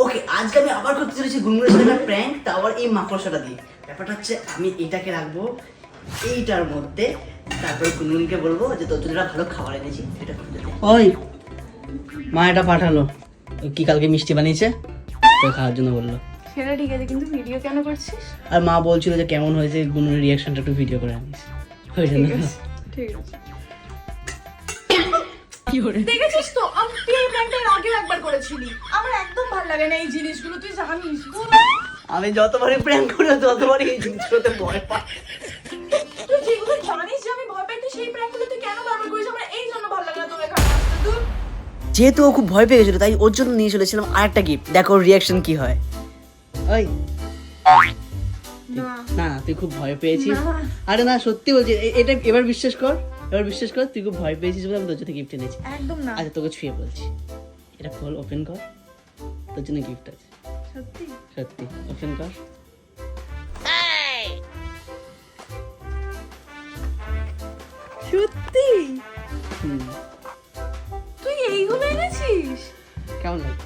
ওকে আজকে আমি আবার করতে চলেছি গুনগুনের সাথে একটা প্র্যাঙ্ক তা আবার এই মাকড়সাটা দিয়ে। ব্যাপারটা হচ্ছে আমি এটাকে রাখব এইটার মধ্যে তারপরে গুনগুনকে বলব যে তোর জন্য ভালো খাবার এনেছি এটা ওই মা এটা পাঠালো। ও কি কালকে মিষ্টি বানিয়েছে? তো খাওয়ার জন্য বলল। সেটা ঠিক আছে কিন্তু ভিডিও কেন করছিস? আর মা বলছিল যে কেমন হয়েছে গুনুর রিয়াকশনটা একটু ভিডিও করে আনিস। জন্য ঠিক আছে। দেখেছিস তো? আমি তুই এই প্র্যাঙ্কটা এর আগেও একবার করেছিলি। আমার একদম ভালো লাগে না এই জিনিসগুলো। তুই জানিস আমি যতবারই প্র্যাঙ্ক করি ততবারই এই জিনিসগুলোতে ভয় পাই। তুই যেগুলো জানিস যে আমি ভয় পাই তুই সেই প্র্যাঙ্কগুলো তুই কেন বারবার করিস? আমার এই জন্য ভালো লাগে না তোর এখানে আসতে। যেহেতু ও খুব ভয় পেয়ে গেছিল তাই ওর জন্য নিয়ে চলেছিলাম আরেকটা গিফট দেখো রিয়াকশন কি হয়। ওই। না। না তুই খুব ভয় পেয়েছিস। আরে না সত্যি বলছি এটা এবার বিশ্বাস কর এবার বিশ্বাস কর তুই খুব ভয় পেয়েছিস বলে আমি তোর জন্য গিফট এনেছি। একদম না। আচ্ছা তোকে ছুঁয়ে বলছি। এটা খোল ওপেন কর। তোর জন্য গিফট আছে। সত্যি? সত্যি ওপেন কর। সত্যি? তুই এইগুলো এনেছিস? কেমন লাগে?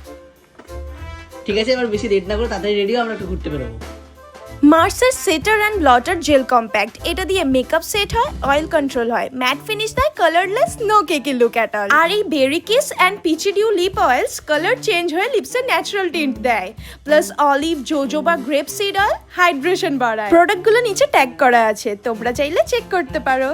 ঠিক আছে এবার বেশি রেট না করে তাড়াতাড়ি রেডিও আমরা একটু ঘুরতে বেরোবো। মার্সের সেটার অ্যান্ড ব্লটার জেল কম্প্যাক্ট। এটা দিয়ে মেকআপ সেট হয় অয়েল কন্ট্রোল হয়। ম্যাট ফিনিশ দেয় colourless no cakey look at all আর এই berry kiss and পিচিডিউ lip oils colour change হয়ে লিপসের ন্যাচারাল টিন্ট দেয়। প্লাস অলিভ জোজো বা গ্রেপ সিড অয়েল হাইড্রেশন বাড়ায় প্রোডাক্টগুলো নিচে ট্যাগ করা আছে, তোমরা চাইলে চেক করতে পারো।